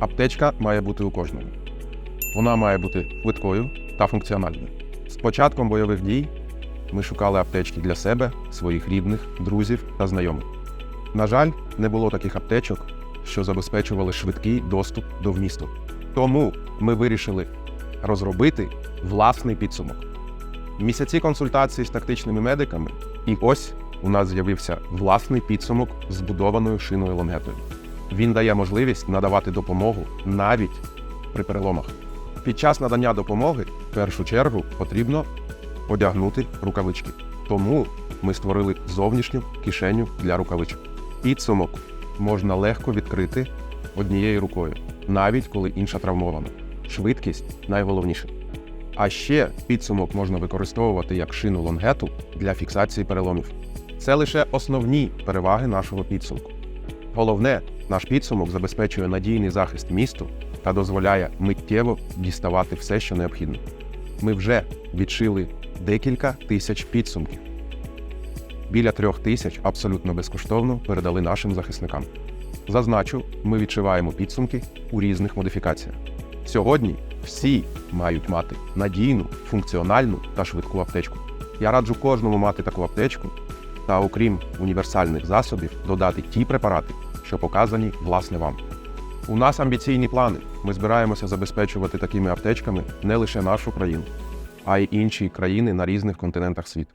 Аптечка має бути у кожного. Вона має бути швидкою та функціональною. З початком бойових дій ми шукали аптечки для себе, своїх рідних, друзів та знайомих. На жаль, не було таких аптечок, що забезпечували швидкий доступ до вмісту. Тому ми вирішили розробити власний підсумок. Місяці консультацій з тактичними медиками, і ось у нас з'явився власний підсумок збудованою шиною лонгетою. Він дає можливість надавати допомогу навіть при переломах. Під час надання допомоги в першу чергу потрібно одягнути рукавички. Тому ми створили зовнішню кишеню для рукавичок. Підсумок можна легко відкрити однією рукою, навіть коли інша травмована. Швидкість найголовніше. А ще підсумок можна використовувати як шину лонгету для фіксації переломів. Це лише основні переваги нашого підсумку. Головне, наш підсумок забезпечує надійний захист місту та дозволяє миттєво діставати все, що необхідно. Ми вже відшили декілька тисяч підсумків. Біля трьох тисяч абсолютно безкоштовно передали нашим захисникам. Зазначу, ми відшиваємо підсумки у різних модифікаціях. Сьогодні всі мають мати надійну, функціональну та швидку аптечку. Я раджу кожному мати таку аптечку та, окрім універсальних засобів, додати ті препарати, що показані власне вам. У нас амбіційні плани. Ми збираємося забезпечувати такими аптечками не лише нашу країну, а й інші країни на різних континентах світу.